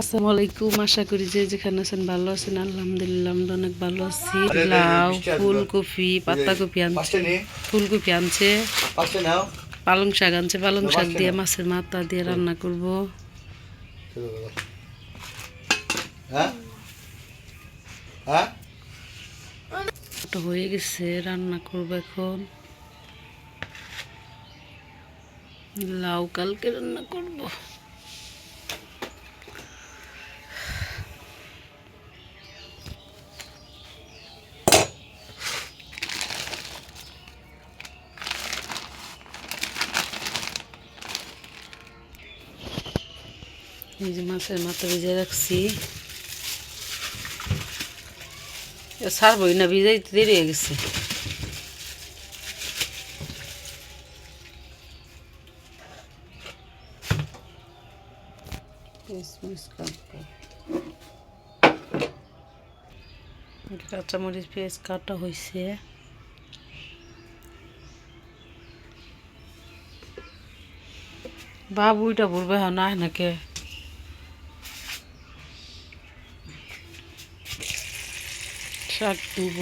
আসসালামু আলাইকুম আশা করি যে যেখানে আছেন ভালো আছেন। আলহামদুলিল্লাহ আমরা অনেক ভালো আছি। লাউ ফুলকপি পাতাকপি আনছে। ফুলকপি আনছে। পালং শাক আনছে। পালং শাক দিয়ে মাছের মাথা দিয়ে রান্না করব। হ্যাঁ? হ্যাঁ? হয়ে গেছে রান্না করব এখন। লাউ কালকে রান্না করব। এই মাছের মাথা ভিজে রাখছি। সারবই না, ভিজাইতে দেরি হয়ে গেছে। কাঁচামরিচ পেঁয়াজ কাটা হয়েছে বাবুইটা হ্যাঁ না নাকি? শাক দিব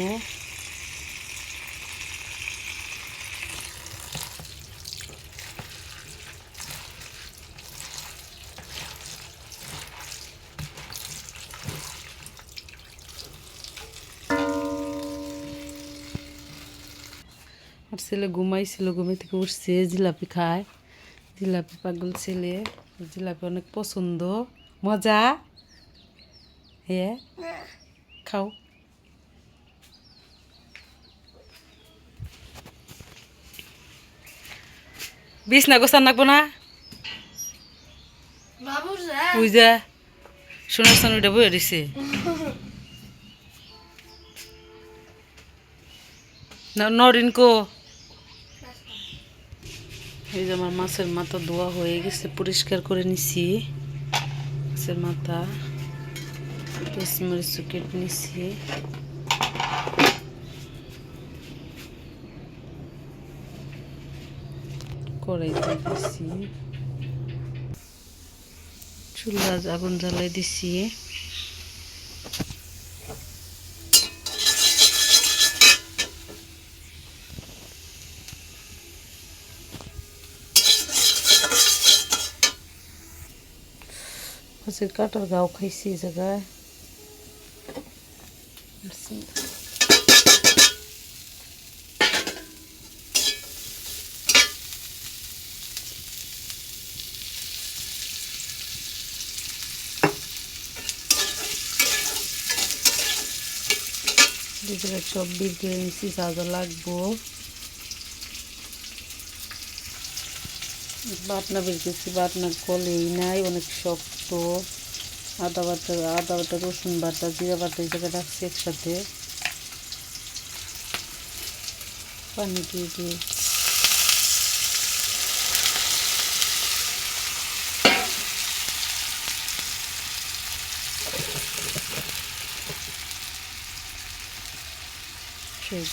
ছেলে ঘুমাইছিল, ঘুমে থেকে উঠছে, জিলাপি খায়। জিলাপি পাগল ছেলে, জিলাপি অনেক পছন্দ। মজা? হ্যাঁ খাও। বিছনা গোছান নাকবো না। যা। সোনার সান ওইটা বয়ে দিছে। নরিন কো। এই যে আমার মাছের মাথা ধোয়া হয়ে গেছে পরিষ্কার করে নিছি। মাছের মাথা পেঁচমরিচ কেটে নিছি। কড়াইতে দিছি। চুলা আগুন জ্বালাই দিছি। কাটার গাও খাইছি জায়গায়। দুপুরে সব দুই ইঞ্চি চাদর লাগবো। বাটনা বেরিয়েছি বাটনার কলেই নাই, অনেক শক্ত। আদা বাটা আদা বাটা, রসুন বাটা, জিরা বাটা এই রাখছি একসাথে। পানি দিয়ে দিয়ে সেই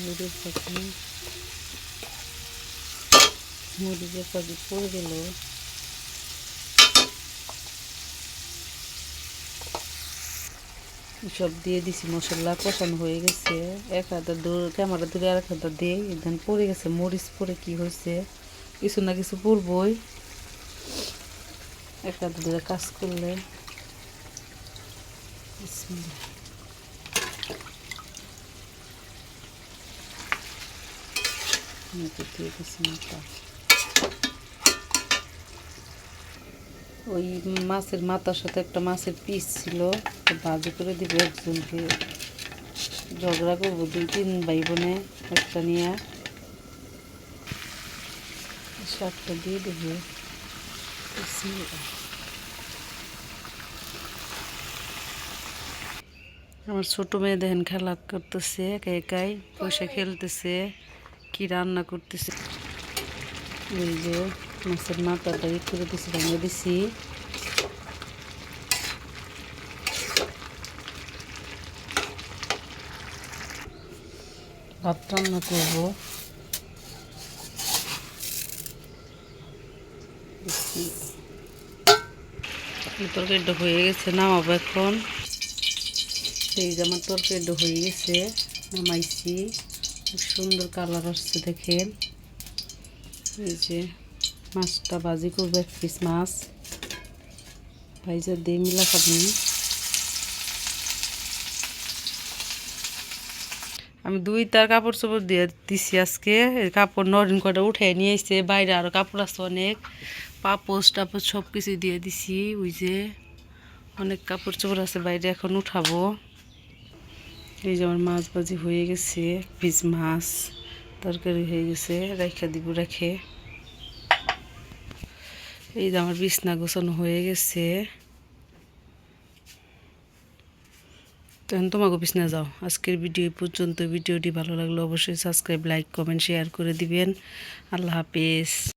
মুড়ির পাখি মুড়ির পাখি পড়ে গেল, সব দিয়ে দিছি, মশলা কষানো হয়ে গেছে। এক হাতে দূর, ক্যামেরা দূরে আর এক হাতে দিয়ে একদম পড়ে গেছে, মরিচ পরে কি হয়েছে, কিছু না কিছু পড়বই। এক হাতে দূরে কাজ করলে মতো দিয়ে দিছি মাথা ওই মাছের মাথার সাথে একটা মাছের পিস ছিল ভাজি করে দিব একজনকে। ঝগড়া করব, দুই তিন ভাই বোনে একটা নিয়ে। শাকটা দিয়ে দেবো। আমার ছোট মেয়ে দেখেন খেলা করতেছে, একা একাই পয়সা খেলতেছে, কি রান্না করতেছে। এই যে মাছের মাথাটা ই করে দিছি, ভেঙে দিছি। ভাত রান্না করব। তরকারিটা হয়ে গেছে, নামাবো এখন। এই যে আমার তরকারিটা হয়ে গেছে, নামাইছি। সুন্দর কালার আসছে দেখেন। এই যে মাছটা ভাজি করব, এক পিস মাছ। ভাইজা দিয়ে মিলা খাবনি আমি দুই তার কাপড় চোপড় দিয়ে দিছি আজকে। কাপড় নরিন কটা উঠে নিয়ে এসছে বাইরে আরও কাপড় আছে অনেক। পাপোস টাপোস সব কিছু দিয়ে দিছি, ওই যে অনেক কাপড় চোপড় আছে, বাইরে এখন উঠাবো। এই যে আমার মাছ ভাজি হয়ে গেছে পিস মাছ, তরকারি হয়ে গেছে, রেখে দিব, রেখে। এই যে আমার বিছনা গোছানো হয়ে গেছে। তখন তোমাকে বিছনা যাও। আজকের ভিডিও পর্যন্ত ভিডিওটি ভালো লাগলে অবশ্যই সাবস্ক্রাইব লাইক কমেন্ট শেয়ার করে দিবেন। আল্লাহ হাফেজ।